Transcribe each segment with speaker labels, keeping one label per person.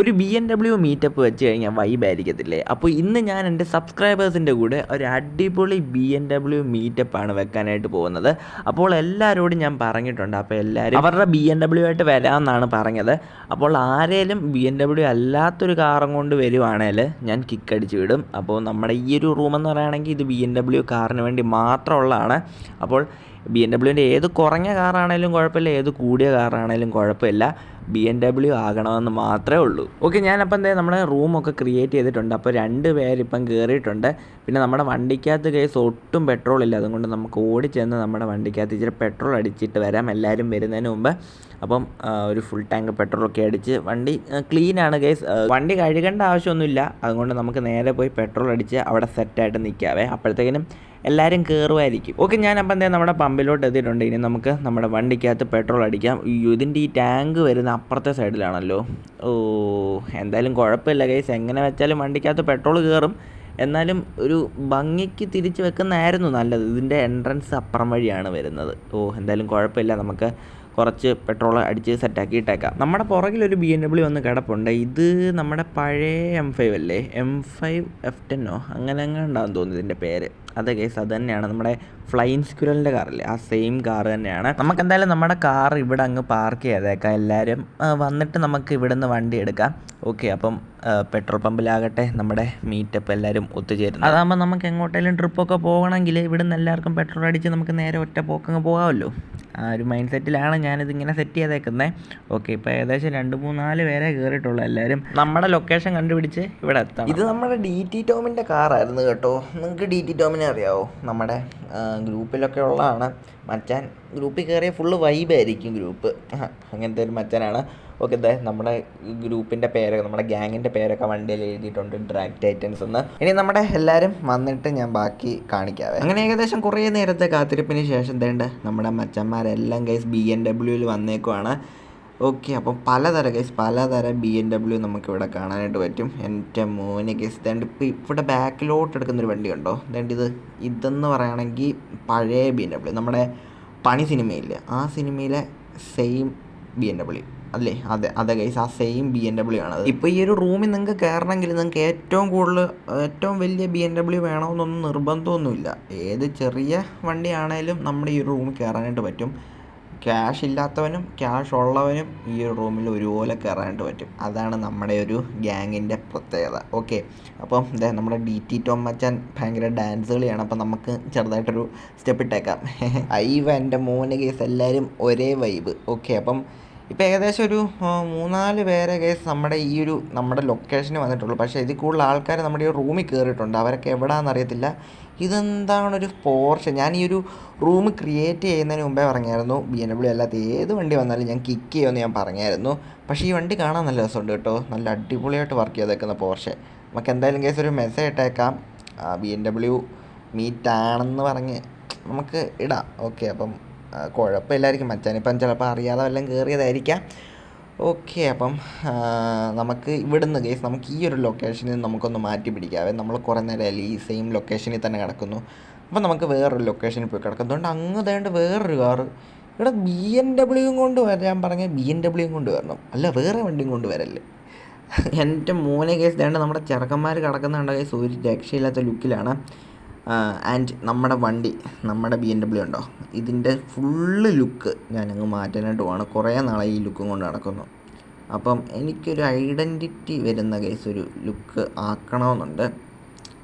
Speaker 1: ഒരു B M W meetup വെച്ച് കഴിഞ്ഞാൽ വൈബായിരിക്കത്തില്ലേ അപ്പോൾ ഇന്ന് ഞാൻ എന്റെ സബ്സ്ക്രൈബേഴ്സിന്റെ കൂടെ ഒരു അടിപൊളി ബി എം ഡബ്ല്യു മീറ്റപ്പാണ് വെക്കാനായിട്ട് പോകുന്നത്. അപ്പോൾ എല്ലാവരോടും ഞാൻ പറഞ്ഞിട്ടുണ്ട്. അപ്പോൾ എല്ലാവരും അവരുടെ ബി എം ഡബ്ല്യു ആയിട്ട് വരാമെന്നാണ് പറഞ്ഞത്. അപ്പോൾ ആരേലും ബി എം ഡബ്ല്യു അല്ലാത്തൊരു കാറും കൊണ്ട് വരുവാണേൽ ഞാൻ കിക്ക് അടിച്ച് വിടും. അപ്പോൾ നമ്മുടെ ഈ ഒരു റൂം എന്ന് പറയുകയാണെങ്കിൽ ഇത് ബി എം ഡബ്ല്യു കാറിന് വേണ്ടി മാത്രമുള്ളതാണ്. അപ്പോൾ ബി എം ഡബ്ല്യുവിന്റെ ഏത് കുറഞ്ഞ കാറാണേലും കുഴപ്പമില്ല ഏത് കൂടിയ കാറാണേലും കുഴപ്പമില്ല. ബി എൻ ഡബ്ല്യു ആകണമെന്ന് മാത്രമേ ഉള്ളൂ. ഓക്കെ ഞാനപ്പോൾ എന്താ നമ്മുടെ റൂമൊക്കെ ക്രിയേറ്റ് ചെയ്തിട്ടുണ്ട്. അപ്പോൾ രണ്ട് പേരിപ്പം കയറിയിട്ടുണ്ട് പിന്നെ നമ്മുടെ വണ്ടിക്കകത്ത് കേസ് ഒട്ടും പെട്രോൾ ഇല്ല. അതുകൊണ്ട് നമുക്ക് ഓടി ചെന്ന് നമ്മുടെ വണ്ടിക്കകത്ത് ഇച്ചിരി പെട്രോൾ അടിച്ചിട്ട് വരാം. എല്ലാവരും വരുന്നതിന് മുമ്പ്. അപ്പം ഒരു ഫുൾ ടാങ്ക് പെട്രോളൊക്കെ അടിച്ച് വണ്ടി ക്ലീനാണ് കേസ്. വണ്ടി കഴുകേണ്ട ആവശ്യമൊന്നുമില്ല. അതുകൊണ്ട് നമുക്ക് നേരെ പോയി പെട്രോൾ അടിച്ച് അവിടെ സെറ്റായിട്ട് നിൽക്കാവേ അപ്പോഴത്തേക്കിനും എല്ലാവരും കയറുമായിരിക്കും ഓക്കെ ഞാൻ അപ്പം എന്താ നമ്മുടെ പമ്പിലോട്ട് എത്തിയിട്ടുണ്ട്. ഇനി നമുക്ക് നമ്മുടെ വണ്ടിക്കകത്ത് പെട്രോൾ അടിക്കാം. ഇതിന്റെ ഈ ടാങ്ക് വരുന്ന അപ്പുറത്തെ സൈഡിലാണല്ലോ ഓ എന്തായാലും കുഴപ്പമില്ല കേസ് എങ്ങനെ വെച്ചാലും വണ്ടിക്കകത്ത് പെട്രോൾ കയറും എന്നാലും ഒരു ഭംഗിക്ക് തിരിച്ച് വെക്കുന്നതായിരുന്നു നല്ലത്. ഇതിന്റെ എൻട്രൻസ് അപ്പുറം വഴിയാണ് വരുന്നത്. ഓ എന്തായാലും കുഴപ്പമില്ല. നമുക്ക് കുറച്ച് പെട്രോൾ അടിച്ച് സെറ്റാക്കി ഇട്ടേക്കാം നമ്മുടെ പുറകിലൊരു ബി എം ഡബ്ല്യു വന്ന് കിടപ്പുണ്ട്. ഇത് നമ്മുടെ പഴയ എം ഫൈവ് അല്ലേ? എം ഫൈവ് എഫ് ടെന്നോ അങ്ങനെ അങ്ങനെ ഉണ്ടാകും തോന്നുന്നു ഇതിന്റെ പേര്. അതെ കേസ് അത് തന്നെയാണ് നമ്മുടെ ഫ്ലൈൻ സ്ക്യുരലിന്റെ കാറല്ലേ ആ സെയിം കാർ തന്നെയാണ്. നമുക്ക് എന്തായാലും നമ്മുടെ കാർ ഇവിടെ അങ്ങ് പാർക്ക് ചെയ്തേക്കാം. എല്ലാവരും വന്നിട്ട് നമുക്ക് ഇവിടെ നിന്ന് വണ്ടി എടുക്കാം. ഓക്കെ അപ്പം പെട്രോൾ പമ്പിലാകട്ടെ നമ്മുടെ മീറ്റപ്പ് എല്ലാവരും ഒത്തുചേരുന്നു അതാകുമ്പോൾ നമുക്ക് എങ്ങോട്ടേലും ട്രിപ്പൊക്കെ പോകണമെങ്കിൽ ഇവിടുന്ന് നിന്ന് എല്ലാവർക്കും പെട്രോൾ അടിച്ച് നമുക്ക് നേരെ ഒറ്റ പോക്കങ്ങ് പോകാമല്ലോ. ആ ഒരു മൈൻഡ് സെറ്റിലാണ് ഞാനിതിങ്ങനെ സെറ്റ് ചെയ്തേക്കുന്നത് ഓക്കെ ഇപ്പോൾ ഏകദേശം രണ്ട് മൂന്നാൽ പേരെ കയറിയിട്ടുള്ളൂ എല്ലാവരും നമ്മുടെ ലൊക്കേഷൻ കണ്ടുപിടിച്ച് ഇവിടെ എത്താം ഇത് നമ്മുടെ ഡി ടി ടോമിന്റെ കാറായിരുന്നു കേട്ടോ. നിങ്ങൾക്ക് ഡി ടി ടോമിനെ അറിയാവോ? നമ്മുടെ ഗ്രൂപ്പിലൊക്കെ ഉള്ളതാണ്. മച്ചാൻ ഗ്രൂപ്പിൽ കയറിയ ഫുള്ള് വൈബായിരിക്കും ഗ്രൂപ്പ് അങ്ങനത്തെ ഒരു മച്ചാനാണ്. ഓക്കെ ദേ നമ്മുടെ ഗ്രൂപ്പിന്റെ പേരൊക്കെ നമ്മുടെ ഗ്യാങ്ങിന്റെ പേരൊക്കെ വണ്ടിയിൽ എഴുതിയിട്ടുണ്ട് ഡ്രാഗ് ടൈറ്റൻസ് എന്ന്. ഇനി നമ്മുടെ എല്ലാവരും വന്നിട്ട് ഞാൻ ബാക്കി കാണിക്കാവേ. അങ്ങനെ ഏകദേശം കുറേ നേരത്തെ കാത്തിരിപ്പിന് ശേഷം തേണ്ട നമ്മുടെ മച്ചന്മാരെല്ലാം കൈസ് ബി എൻ ഡബ്ല്യൂവിൽ വന്നേക്കുവാണ്. ഓക്കെ അപ്പം പലതരം ഗൈസ് പലതരം ബി എൻ ഡബ്ല്യു നമുക്ക് ഇവിടെ കാണാനായിട്ട് പറ്റും. എന്റെ മോനെ ഗൈസ് ദണ്ട് ഇപ്പോൾ ഇവിടെ ബാക്കിലോട്ട് എടുക്കുന്നൊരു വണ്ടി ഉണ്ടോ ദണ്ട് ഇത് ഇതെന്ന് പറയുകയാണെങ്കിൽ പഴയ ബി എൻ ഡബ്ല്യു നമ്മുടെ പണി സിനിമയില്ലേ? ആ സിനിമയിലെ സെയിം ബി എൻ ഡബ്ല്യു അല്ലേ? അതെ അതെ ഗൈസ് ആ സെയിം ബി എൻ ഡബ്ല്യു ആണത്. ഇപ്പോൾ ഈ ഒരു റൂമിൽ നിങ്ങൾക്ക് കയറണമെങ്കിൽ നിങ്ങൾക്ക് ഏറ്റവും കൂടുതൽ ഏറ്റവും വലിയ ബി എൻ ഡബ്ല്യു വേണമെന്നൊന്നും നിർബന്ധമൊന്നുമില്ല. ഏത് ചെറിയ വണ്ടിയാണേലും നമ്മുടെ ഈ ഒരു റൂമിൽ കയറാനായിട്ട് പറ്റും. ക്യാഷ് ഇല്ലാത്തവനും ക്യാഷ് ഉള്ളവനും ഈ ഒരു റൂമിൽ ഒരുപോലെ കയറാനായിട്ട് പറ്റും. അതാണ് നമ്മുടെ ഒരു ഗ്യാങ്ങിന്റെ പ്രത്യേകത. ഓക്കെ അപ്പം ദേ നമ്മുടെ ഡി ടി ടോം മച്ചാൻ ഭയങ്കര ഡാൻസ് കളിയാണ്. അപ്പം നമുക്ക് ചെറുതായിട്ടൊരു സ്റ്റെപ്പ് ഇട്ടേക്കാം. ഐവ എന്റെ മോന് കേസ് എല്ലാവരും ഒരേ വൈബ് ഓക്കെ അപ്പം ഇപ്പം ഏകദേശം ഒരു മൂന്നാൽ പേരെ കേസ് നമ്മുടെ ഈ ഒരു നമ്മുടെ ലൊക്കേഷന് വന്നിട്ടുള്ളൂ. പക്ഷേ ഇതിൽ കൂടുതൽ ആൾക്കാർ നമ്മുടെ ഈ റൂമിൽ കയറിയിട്ടുണ്ട് അവരൊക്കെ എവിടെയാണെന്ന് അറിയത്തില്ല. ഇതെന്താണൊരു ഒരു പോർഷ ഞാൻ ഈ ഒരു റൂം ക്രിയേറ്റ് ചെയ്യുന്നതിന് മുമ്പേ പറഞ്ഞായിരുന്നു ബി എൻ ഡബ്ല്യു അല്ലാത്ത ഏത് വണ്ടി വന്നാലും ഞാൻ കിക്ക് ചെയ്യുമെന്ന് ഞാൻ പറഞ്ഞായിരുന്നു. പക്ഷേ ഈ വണ്ടി കാണാൻ നല്ല രസമുണ്ട് കേട്ടോ. നല്ല അടിപൊളിയായിട്ട് വർക്ക് ചെയ്തേക്കുന്ന പോർഷെ നമുക്ക് എന്തായാലും കേസ് ഒരു മെസ്സേജ് ഇട്ടേക്കാം. ബി എൻ ഡബ്ല്യു മീറ്റാണെന്ന് പറഞ്ഞ് നമുക്ക് ഇടാം. ഓക്കെ അപ്പം കുഴപ്പമില്ലായിരിക്കും മച്ചാനിപ്പം ചിലപ്പോൾ അറിയാതെ വല്ലതും കയറിയതായിരിക്കാം. ഓക്കെ അപ്പം നമുക്ക് ഇവിടുന്ന് കേസ് നമുക്ക് ഈ ഒരു ലൊക്കേഷനിൽ നമുക്കൊന്ന് മാറ്റി പിടിക്കാവേ. നമ്മൾ കുറേ നേരമല്ലേ ഈ സെയിം ലൊക്കേഷനിൽ തന്നെ കിടക്കുന്നു. അപ്പം നമുക്ക് വേറൊരു ലൊക്കേഷനിൽ പോയി കിടക്കും. അതുകൊണ്ട് അങ്ങ് തേണ്ട വേറൊരു കാറ് ഇവിടെ ബി എൻ ഡബ്ല്യൂയും കൊണ്ട് വരാൻ പറഞ്ഞാൽ ബി എൻ ഡബ്ല്യൂയും കൊണ്ട് വരണം. അല്ല വേറെ വണ്ടിയും കൊണ്ട് വരല്ലേ? എന്റെ മോനെ കേസ് തേണ്ട നമ്മുടെ ചെറുക്കന്മാർ കിടക്കുന്നുണ്ട് കേസ് ഒരു രക്ഷയില്ലാത്ത ലുക്കിലാണ് ആൻഡ് നമ്മുടെ വണ്ടി നമ്മുടെ ബി എൻ ഡബ്ല്യു ഉണ്ടോ? ഇതിന്റെ ഫുള്ള് ലുക്ക് ഞാനങ്ങ് മാറ്റാനായിട്ട് പോവാണ്. കുറേ നാളെ ഈ ലുക്കും കൊണ്ട് നടക്കുന്നു. അപ്പം എനിക്കൊരു ഐഡന്റിറ്റി വരുന്ന കേസ് ഒരു ലുക്ക് ആക്കണമെന്നുണ്ട്.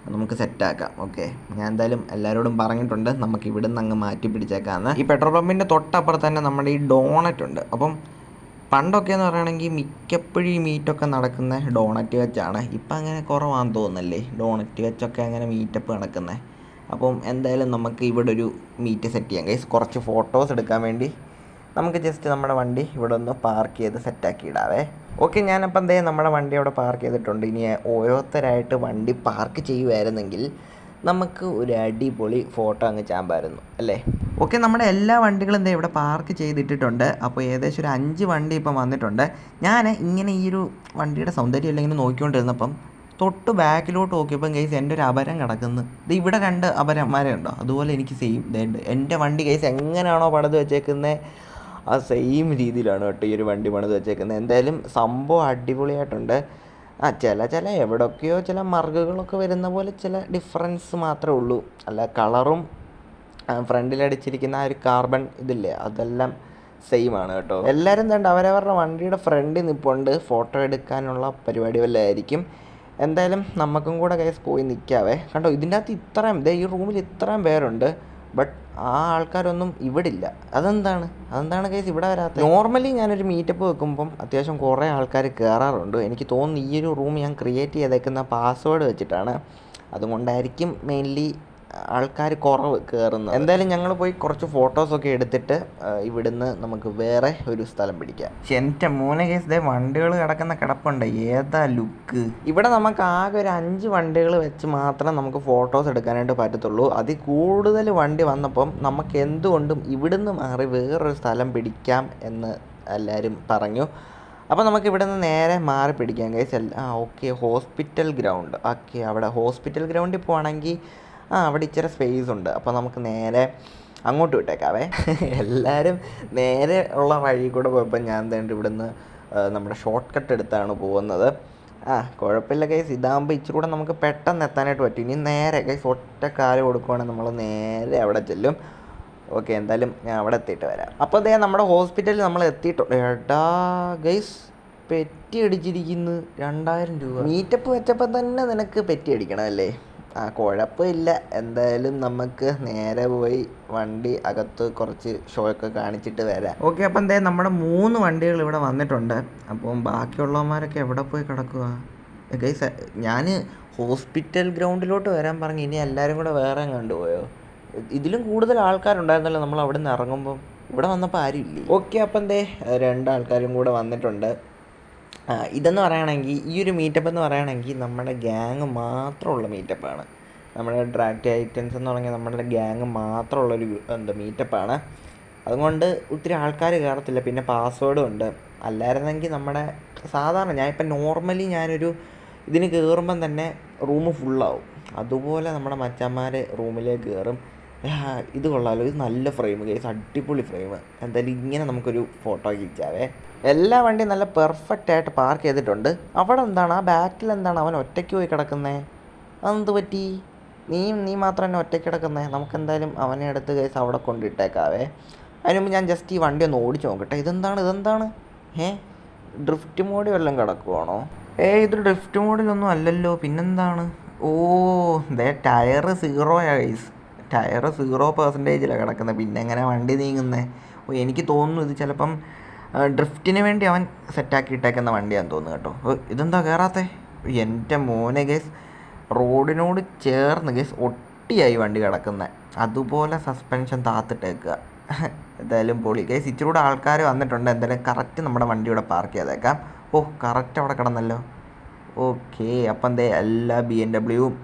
Speaker 1: നമുക്ക് സെറ്റാക്കാം ഓക്കെ ഞാൻ എന്തായാലും എല്ലാവരോടും പറഞ്ഞിട്ടുണ്ട്. നമുക്ക് ഇവിടുന്ന് അങ്ങ് മാറ്റി പിടിച്ചേക്കാമെന്ന് ഈ പെട്രോൾ പമ്പിന്റെ തൊട്ടപ്പുറത്ത് തന്നെ നമ്മുടെ ഈ ഡോണറ്റ് ഉണ്ട്. അപ്പം പണ്ടൊക്കെ എന്ന് പറയുകയാണെങ്കിൽ മിക്കപ്പോഴും ഈ മീറ്റൊക്കെ നടക്കുന്ന ഡോണറ്റ് വെച്ചാണ്. ഇപ്പം അങ്ങനെ കുറവാണെന്ന് തോന്നുന്നല്ലേ? ഡോണറ്റ് വെച്ചൊക്കെ അങ്ങനെ മീറ്റപ്പ് നടക്കുന്നത് അപ്പം എന്തായാലും നമുക്ക് ഇവിടെ ഒരു മീറ്റ് സെറ്റ് ചെയ്യാം. ഗൈസ് കുറച്ച് ഫോട്ടോസ് എടുക്കാൻ വേണ്ടി നമുക്ക് ജസ്റ്റ് നമ്മുടെ വണ്ടി ഇവിടെ ഒന്ന് പാർക്ക് ചെയ്ത് സെറ്റാക്കി ഇടാവേ. ഓക്കെ ഞാനപ്പം എന്തേ നമ്മുടെ വണ്ടി അവിടെ പാർക്ക് ചെയ്തിട്ടുണ്ട്. ഇനി ഓരോരുത്തരായിട്ട് വണ്ടി പാർക്ക് ചെയ്യുമായിരുന്നെങ്കിൽ നമുക്ക് ഒരു അടിപൊളി ഫോട്ടോ അങ്ങ് ചാമ്പായിരുന്നു അല്ലേ? ഓക്കെ നമ്മുടെ എല്ലാ വണ്ടികളും ദേ ഇവിടെ പാർക്ക് ചെയ്തിട്ടിട്ടുണ്ട്. അപ്പോൾ ഏകദേശം ഒരു അഞ്ച് വണ്ടി ഇപ്പം വന്നിട്ടുണ്ട്. ഞാൻ ഇങ്ങനെ ഈ ഒരു വണ്ടിയുടെ സൗന്ദര്യം അല്ലെങ്കിൽ നോക്കിക്കൊണ്ടിരുന്നപ്പം തൊട്ട് ബാക്കിലോട്ട് നോക്കിയപ്പം കേസ് എന്റെ ഒരു അപരം കിടക്കുന്നു. ഇത് ഇവിടെ രണ്ട് അപരന്മാരെ ഉണ്ടോ? അതുപോലെ എനിക്ക് സെയിം ഇതുണ്ട് എന്റെ വണ്ടി കേസ് എങ്ങനെയാണോ പണിത് വെച്ചേക്കുന്നത് ആ സെയിം രീതിയിലാണ് കേട്ടോ ഈ ഒരു വണ്ടി പണിത് വെച്ചേക്കുന്നത് എന്തായാലും സംഭവം അടിപൊളിയായിട്ടുണ്ട്. ആ ചില ചില എവിടെയൊക്കെയോ ചില മറുകുകളൊക്കെ വരുന്ന പോലെ ചില ഡിഫറൻസ് മാത്രമേ ഉള്ളൂ. അല്ല കളറും ഫ്രണ്ടിലടിച്ചിരിക്കുന്ന ആ ഒരു കാർബൺ ഇതില്ലേ അതെല്ലാം സെയിം ആണ് കേട്ടോ. എല്ലാവരും കണ്ട് അവരവരുടെ വണ്ടിയുടെ ഫ്രണ്ടിൽ നിൽപ്പുണ്ട് ഫോട്ടോ എടുക്കാനുള്ള പരിപാടി വല്ലതായിരിക്കും എന്തായാലും നമുക്കും കൂടെ കേസ് പോയി നിൽക്കാവേ കണ്ടോ ഇതിന്റെ അകത്ത് ഇത്രയും ഈ റൂമിൽ ഇത്രയും പേരുണ്ട്. ബട്ട് ആ ആൾക്കാരൊന്നും ഇവിടെ ഇല്ല അതെന്താണ്? അതെന്താണ് കേസ് ഇവിടെ വരാത്തത്? നോർമലി ഞാനൊരു മീറ്റപ്പ് വെക്കുമ്പം അത്യാവശ്യം കുറേ ആൾക്കാർ കയറാറുണ്ട് എനിക്ക് തോന്നുന്നു ഈ ഒരു റൂം ഞാൻ ക്രിയേറ്റ് ചെയ്തേക്കുന്ന പാസ്വേഡ് വെച്ചിട്ടാണ്. അതുകൊണ്ടായിരിക്കും മെയിൻലി ആൾക്കാർ കുറവ് കയറുന്നത് എന്തായാലും ഞങ്ങൾ പോയി കുറച്ച് ഫോട്ടോസൊക്കെ എടുത്തിട്ട് ഇവിടുന്ന് നമുക്ക് വേറെ ഒരു സ്ഥലം പിടിക്കാം. പക്ഷെ എന്റെ മൂന്ന് കേസ് ദേ വണ്ടികൾ കിടക്കുന്ന കിടപ്പുണ്ട്. ഏതാ ലുക്ക് ഇവിടെ നമുക്ക് ആകെ ഒരു അഞ്ച് വണ്ടികൾ വെച്ച് മാത്രം നമുക്ക് ഫോട്ടോസ് എടുക്കാനായിട്ട് പറ്റത്തുള്ളൂ. അതിൽ കൂടുതൽ വണ്ടി വന്നപ്പം നമുക്ക് എന്തുകൊണ്ടും ഇവിടുന്ന് മാറി വേറൊരു സ്ഥലം പിടിക്കാം എന്ന് എല്ലാവരും പറഞ്ഞു. അപ്പോൾ നമുക്ക് ഇവിടെ നിന്ന് നേരെ മാറി പിടിക്കാം കേസ് ആ ഓക്കെ ഹോസ്പിറ്റൽ ഗ്രൗണ്ട് ഓക്കെ അവിടെ ഹോസ്പിറ്റൽ ഗ്രൗണ്ടിൽ പോവാണെങ്കിൽ ആ അവിടെ ഇച്ചിരി സ്പേസ് ഉണ്ട്. അപ്പോൾ നമുക്ക് നേരെ അങ്ങോട്ട് വിട്ടേക്കാവേ. എല്ലാവരും നേരെ ഉള്ള വഴി കൂടെ പോയപ്പോൾ ഞാൻ തേണ്ട ഇവിടുന്ന് നമ്മുടെ ഷോർട്ട് കട്ട് എടുത്താണ് പോകുന്നത്. ആ കുഴപ്പമില്ല കൈസ് ഇതാകുമ്പോൾ ഇച്ചിരി കൂടെ നമുക്ക് പെട്ടെന്ന് എത്താനായിട്ട് പറ്റും. ഇനി നേരെ കൈസ് ഒറ്റ കാൽ കൊടുക്കുവാണെങ്കിൽ നമ്മൾ നേരെ അവിടെ ചെല്ലും. ഓക്കെ എന്തായാലും ഞാൻ അവിടെ എത്തിയിട്ട് വരാം. അപ്പോൾ അതേ നമ്മുടെ ഹോസ്പിറ്റലിൽ നമ്മൾ എത്തിയിട്ടുണ്ട് എടാ ഗൈസ് പെറ്റി അടിച്ചിരിക്കുന്നു. രണ്ടായിരം രൂപ. മീറ്റപ്പ് വെച്ചപ്പോൾ തന്നെ നിനക്ക് പെറ്റി അടിക്കണം അല്ലേ ആ കുഴപ്പമില്ല. എന്തായാലും നമുക്ക് നേരെ പോയി വണ്ടി അകത്ത് കുറച്ച് ഷോ ഒക്കെ കാണിച്ചിട്ട് വരാം. ഓക്കെ അപ്പം എന്തായാലും നമ്മുടെ മൂന്ന് വണ്ടികൾ ഇവിടെ വന്നിട്ടുണ്ട്. അപ്പം ബാക്കിയുള്ളവന്മാരൊക്കെ എവിടെ പോയി കിടക്കുക? ഗൈസ് ഞാൻ ഹോസ്പിറ്റൽ ഗ്രൗണ്ടിലോട്ട് വരാൻ പറഞ്ഞു ഇനി എല്ലാവരും കൂടെ വേറെ കണ്ടുപോയോ ഇതിലും കൂടുതൽ ആൾക്കാരുണ്ടായിരുന്നല്ലോ നമ്മൾ അവിടെ നിന്ന് ഇറങ്ങുമ്പം. ഇവിടെ വന്നപ്പോൾ ആരും ഇല്ലേ? ഓക്കെ അപ്പം എന്തേ രണ്ടാൾക്കാരും കൂടെ വന്നിട്ടുണ്ട്. ഇതെന്ന് പറയുകയാണെങ്കിൽ ഈ ഒരു മീറ്റപ്പ് എന്ന് പറയുകയാണെങ്കിൽ നമ്മുടെ ഗ്യാങ് മാത്രമുള്ള മീറ്റപ്പാണ് നമ്മുടെ ഡ്രാക്റ്റ് ഐറ്റംസ് എന്ന് പറഞ്ഞാൽ നമ്മുടെ ഗ്യാങ് മാത്രമുള്ളൊരു എന്താ മീറ്റപ്പാണ് അതുകൊണ്ട് ഒത്തിരി ആൾക്കാർ കയറത്തില്ല. പിന്നെ പാസ്വേഡും ഉണ്ട്. അല്ലായിരുന്നെങ്കിൽ നമ്മുടെ സാധാരണ ഞാൻ ഇപ്പം നോർമലി ഞാനൊരു ഇതിന് കയറുമ്പം തന്നെ റൂം ഫുള്ളാവും അതുപോലെ നമ്മുടെ മച്ചന്മാർ റൂമിലേക്ക് കയറും. ഇത് കൊള്ളാലോ. ഇത് നല്ല ഫ്രെയിം കേസ് അടിപൊളി ഫ്രെയിം എന്തായാലും ഇങ്ങനെ നമുക്കൊരു ഫോട്ടോ കിച്ചാവേ എല്ലാ വണ്ടിയും നല്ല പെർഫെക്റ്റ് ആയിട്ട് പാർക്ക് ചെയ്തിട്ടുണ്ട്. അവിടെ എന്താണ്? ആ ബാക്കിൽ എന്താണ് അവൻ ഒറ്റയ്ക്ക് പോയി കിടക്കുന്നത് അതെന്ത് പറ്റി? നീ നീ മാത്രം തന്നെ ഒറ്റയ്ക്ക് കിടക്കുന്നത് നമുക്കെന്തായാലും അവനെ അടുത്ത് കേസ് അവിടെ കൊണ്ടിട്ടേക്കാവേ. അതിന് മുമ്പ് ഞാൻ ജസ്റ്റ് ഈ വണ്ടി ഒന്ന് ഓടിച്ച് നോക്കട്ടെ. ഇതെന്താണ്? ഇതെന്താണ്? ഏ? ഡ്രിഫ്റ്റ് മോഡിൽ വല്ലതും കിടക്കുവാണോ? ഏ ഇത് ഡ്രിഫ്റ്റ് മോഡിലൊന്നും അല്ലല്ലോ. പിന്നെന്താണ്? ഓ ദേ ടയർ സീറോയാ ഗൈസ് ടയർ സീറോ പെർസെന്റേജിലാണ് കിടക്കുന്നത് പിന്നെ എങ്ങനെ വണ്ടി നീങ്ങുന്നത് ഓ എനിക്ക് തോന്നുന്നു ഇത് ചിലപ്പം ഡ്രിഫ്റ്റിന് വേണ്ടി അവൻ സെറ്റാക്കി ഇട്ടേക്കുന്ന വണ്ടിയാന്ന് തോന്നുന്നു കേട്ടോ. ഇതെന്താ കയറാത്തെ എന്റെ മോനെ ഗേസ് റോഡിനോട് ചേർന്ന് ഗേസ് ഒട്ടിയായി വണ്ടി കിടക്കുന്നത് അതുപോലെ സസ്പെൻഷൻ താത്തിട്ടേക്കുക എന്തായാലും പൊളി. ഗേസ് ഇച്ചിരി കൂടെ ആൾക്കാർ വന്നിട്ടുണ്ട്. എന്തായാലും കറക്റ്റ് നമ്മുടെ വണ്ടി ഇവിടെ പാർക്ക് ചെയ്തേക്കാം. ഓ കറക്റ്റ് അവിടെ കിടന്നല്ലോ. ഓക്കെ അപ്പം എന്തേ എല്ലാ ബി എം ഡബ്ല്യുവും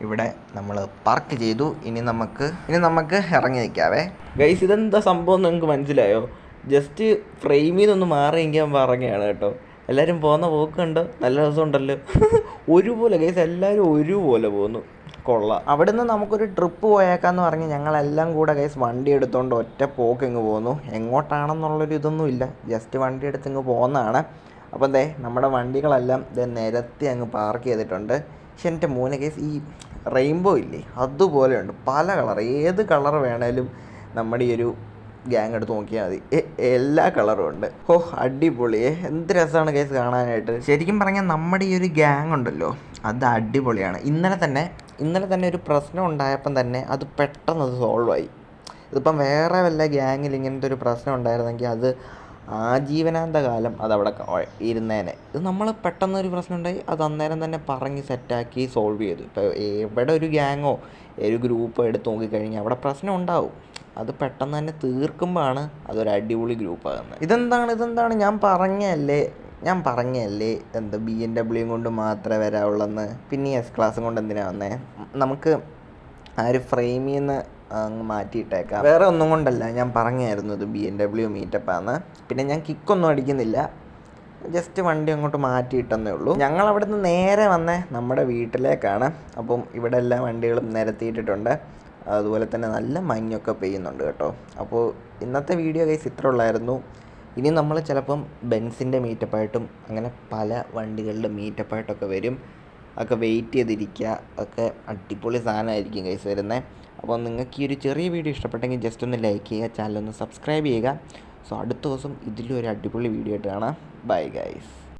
Speaker 1: ഇവിടെ നമ്മൾ പാർക്ക് ചെയ്തു. ഇനി നമുക്ക് ഇനി നമുക്ക് ഇറങ്ങി നിൽക്കാവേ ഗൈസ് ഇതെന്താ സംഭവം നിങ്ങൾക്ക് മനസ്സിലായോ? ജസ്റ്റ് ഫ്രെയിമിൽ നിന്നൊന്ന് മാറിയെങ്കിൽ അവൻ പറയുകയാണ് കേട്ടോ. എല്ലാവരും പോകുന്ന പോക്കുണ്ട് നല്ല രസമുണ്ടല്ലോ. ഒരുപോലെ ഗൈസ് എല്ലാവരും ഒരുപോലെ പോകുന്നു. കൊള്ളാം. അവിടുന്ന് നമുക്കൊരു ട്രിപ്പ് പോയേക്കാന്ന് പറഞ്ഞ് ഞങ്ങളെല്ലാം കൂടെ ഗൈസ് വണ്ടി എടുത്തുകൊണ്ട് ഒറ്റ പോക്ക് ഇങ്ങ് പോകുന്നു എങ്ങോട്ടാണെന്നുള്ളൊരു ഇതൊന്നും ഇല്ല. ജസ്റ്റ് വണ്ടി എടുത്ത് ഇങ്ങ് പോകുന്നതാണ് അപ്പം ദേ നമ്മുടെ വണ്ടികളെല്ലാം ദേ നിരത്തി അങ്ങ് പാർക്ക് ചെയ്തിട്ടുണ്ട്. പക്ഷെ എന്റെ മോനെ കേസ് ഈ റെയിൻബോ ഇല്ലേ അതുപോലെയുണ്ട് പല കളർ ഏത് കളർ വേണേലും നമ്മുടെ ഈ ഒരു ഗ്യാങ് എടുത്ത് നോക്കിയാൽ മതി. എല്ലാ കളറും ഉണ്ട്. ഓ അടിപൊളിയേ എന്ത് രസമാണ് കേസ് കാണാനായിട്ട്. ശരിക്കും പറഞ്ഞാൽ നമ്മുടെ ഈ ഒരു ഗ്യാങ് ഉണ്ടല്ലോ അത് അടിപൊളിയാണ്. ഇന്നലെ തന്നെ ഇന്നലെ തന്നെ ഒരു പ്രശ്നം ഉണ്ടായപ്പം തന്നെ അത് പെട്ടെന്ന് അത് സോൾവ് ആയി. ഇതിപ്പം വേറെ വല്ല ഗ്യാങ്ങിൽ ഇങ്ങനത്തെ ഒരു പ്രശ്നം ഉണ്ടായിരുന്നെങ്കിൽ അത് ആജീവനാന്ത കാലം അതവിടെ ഇരുന്നേനെ. ഇത് നമ്മൾ പെട്ടെന്ന് ഒരു പ്രശ്നം ഉണ്ടായി അത് അന്നേരം തന്നെ പറഞ്ഞ് സെറ്റാക്കി സോൾവ് ചെയ്തു. ഇപ്പോൾ എവിടെ ഒരു ഗ്യാങ്ങോ ഒരു ഗ്രൂപ്പോ എടുത്ത് നോക്കിക്കഴിഞ്ഞാൽ അവിടെ പ്രശ്നം ഉണ്ടാവും. അത് പെട്ടെന്ന് തന്നെ തീർക്കുമ്പോഴാണ് അതൊരു അടിപൊളി ഗ്രൂപ്പാകുന്നത് ഇതെന്താണ് ഇതെന്താണ്? ഞാൻ പറഞ്ഞല്ലേ ഞാൻ പറഞ്ഞല്ലേ എന്താ ബി എം ഡബ്ല്യൂ കൊണ്ട് മാത്രമേ വരാവുള്ളെന്ന്. പിന്നെ എസ് ക്ലാസ്സും കൊണ്ട് എന്തിനാ വന്നേ? നമുക്ക് ആ ഒരു ഫ്രെയിമിൽ നിന്ന് അങ്ങ് മാറ്റിയിട്ടേക്കാം. വേറെ ഒന്നും കൊണ്ടല്ല ഞാൻ പറഞ്ഞായിരുന്നു ഇത് ബി എം ഡബ്ല്യു മീറ്റപ്പാന്ന് പിന്നെ ഞാൻ കിക്കൊന്നും അടിക്കുന്നില്ല. ജസ്റ്റ് വണ്ടി അങ്ങോട്ട് മാറ്റിയിട്ടെന്നേ ഉള്ളൂ. ഞങ്ങൾ അവിടുന്ന് നേരെ വന്നേ നമ്മുടെ വീട്ടിലേക്കാണ്. അപ്പം ഇവിടെ എല്ലാ വണ്ടികളും നിരത്തിയിട്ടിട്ടുണ്ട്. അതുപോലെ തന്നെ നല്ല മഞ്ഞൊക്കെ പെയ്യുന്നുണ്ട് കേട്ടോ. അപ്പോൾ ഇന്നത്തെ വീഡിയോ കൈസ് ഇത്ര ഉള്ളായിരുന്നു. ഇനി നമ്മൾ ചിലപ്പം ബെൻസിന്റെ മീറ്റപ്പായിട്ടും അങ്ങനെ പല വണ്ടികളുടെ മീറ്റപ്പായിട്ടൊക്കെ വരും. ഒക്കെ വെയിറ്റ് ചെയ്തിരിക്കുക. ഒക്കെ അടിപൊളി സാധനമായിരിക്കും കൈസ് വരുന്നത് അപ്പോൾ നിങ്ങൾക്ക് ഈ ഒരു ചെറിയ വീഡിയോ ഇഷ്ടപ്പെട്ടെങ്കിൽ ജസ്റ്റ് ഒന്ന് ലൈക്ക് ചെയ്യുക ചാനൽ ഒന്ന് സബ്സ്ക്രൈബ് ചെയ്യുക. സോ അടുത്ത ദിവസം ഇതിലും ഒരു അടിപൊളി വീഡിയോ ആയിട്ട് കാണാം. Bye guys